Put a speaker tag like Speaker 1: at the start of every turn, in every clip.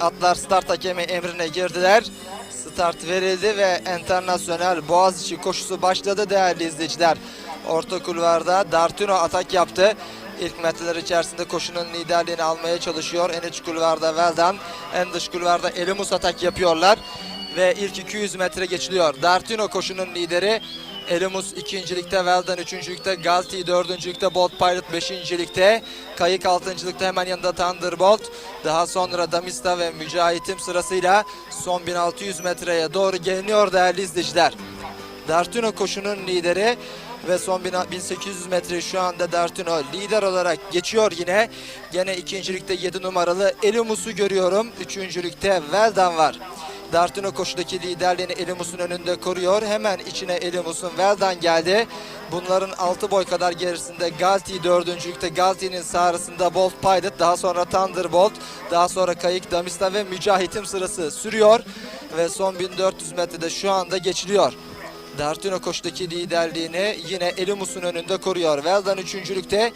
Speaker 1: atlar start hakemi emrine girdiler. Start verildi ve Enternasyonel Boğaziçi koşusu başladı değerli izleyiciler. Orta kulvarda Dartino atak yaptı. İlk metreler içerisinde koşunun liderliğini almaya çalışıyor. En iç kulvarda Veldan, en dış kulvarda Elimus atak yapıyorlar. Ve ilk 200 metre geçiliyor. Dartino koşunun lideri. Elimus ikincilikte, Veldan üçüncülükte, Galti dördüncülükte, Bolt Pilot beşincilikte, Kayık altıncılıkta hemen yanında Thunderbolt. Daha sonra Damista ve Mücahit'im sırasıyla son 1600 metreye doğru geliniyor değerli izleyiciler. Dartino koşunun lideri ve son 1800 metre şu anda Dartino lider olarak geçiyor yine. Gene ikincilikte 7 numaralı Elimus'u görüyorum. Üçüncülükte Veldan var. Dartino koşudaki liderliğini Elimus'un önünde koruyor. Hemen içine Elimus'un Veldan geldi. Bunların 6 boy kadar gerisinde Galti dördüncülükte Galti'nin sağrısında Bolt Pilot daha sonra Thunderbolt daha sonra Kayık Damista ve Mücahit'im sırası sürüyor ve son 1400 metrede şu anda geçiliyor. Dartino koşudaki liderliğini yine Elimus'un önünde koruyor. Veldan üçüncülükte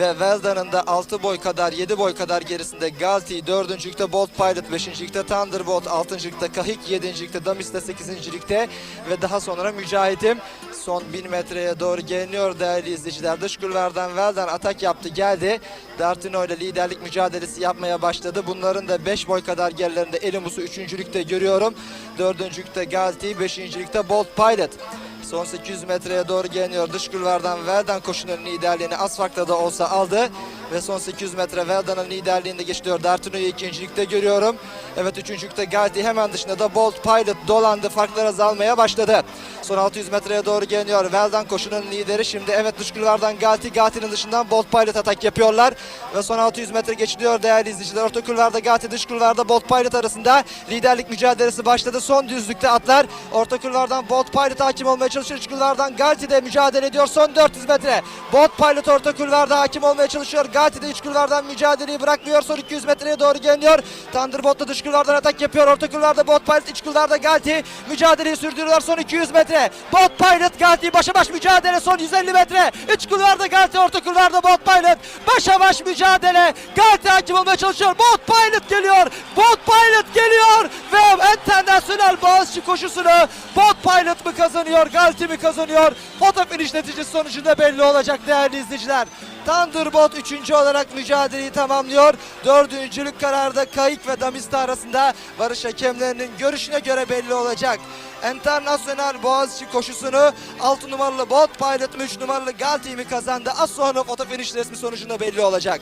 Speaker 1: ve Veldan'ın da 6 boy kadar 7 boy kadar gerisinde Galti dördüncülükte Bolt Pilot beşincilikte Thunderbolt altıncılıkta Kahik yedincilikte Damista sekizincilikte ve daha sonra Mücahit'im son 1000 metreye doğru geliniyor değerli izleyiciler. Dış kulvardan Veldan atak yaptı geldi. Dartino ile liderlik mücadelesi yapmaya başladı. Bunların da 5 boy kadar gerilerinde Elimus'u üçüncülükte görüyorum. Dördüncülükte Galti, beşincilikte Bolt Pilot. Son 800 metreye doğru geliniyor. Dış kulvardan Veldan koşunun liderliğini az farkla da olsa aldı. Ve son 800 metre Veldan'ın liderliğinde geçiliyor. Dartino'yu ikincilikte görüyorum. Evet üçüncülükte Galti hemen dışında da Bolt Pilot dolandı. Farklar azalmaya başladı. Son 600 metreye doğru geliniyor. Veldan koşunun lideri. Şimdi evet dış kulvardan Galti. Galti'nin dışından Bolt Pilot atak yapıyorlar. Ve son 600 metre geçiliyor değerli izleyiciler. Orta kulvarda Galti, dış kulvarda Bolt Pilot arasında liderlik mücadelesi başladı. Son düzlükte atlar. Orta kulvardan Bolt Pilot hakim olmaya çalışıyor. İç kulvardan Galti de mücadele ediyor. Son 400 metre. Bolt Pilot orta kulvarda hakim olmaya çalışıyor. Galti de iç kulvardan mücadeleyi bırakmıyor. Son 200 metreye doğru geliniyor. Thunderbolt da dış kulvardan atak yapıyor. Orta kulvarda Bolt Pilot, iç kulvarda Galti mücadeleyi sürdürüyorlar. Son 200 metre. Bolt Pilot Galti başa baş mücadele. Son 150 metre. İç kulvarda Galti, orta kulvarda Bolt Pilot. Başa baş mücadele. Galti hakim olmaya çalışıyor. Bolt Pilot geliyor. Bolt Pilot geliyor Boğaziçi koşusunu Bolt Pilot mı kazanıyor, Galti mi kazanıyor? Foto finish neticesi sonucunda belli olacak değerli izleyiciler. Thunderbolt üçüncü olarak mücadeleyi tamamlıyor. Dördüncülük kararda Kayık ve Damista arasında varış hakemlerinin görüşüne göre belli olacak. Internasyonel Boğaziçi koşusunu 6 numaralı Bolt Pilot 3 numaralı Galti mi kazandı? Az sonra foto finish resmi sonucunda belli olacak.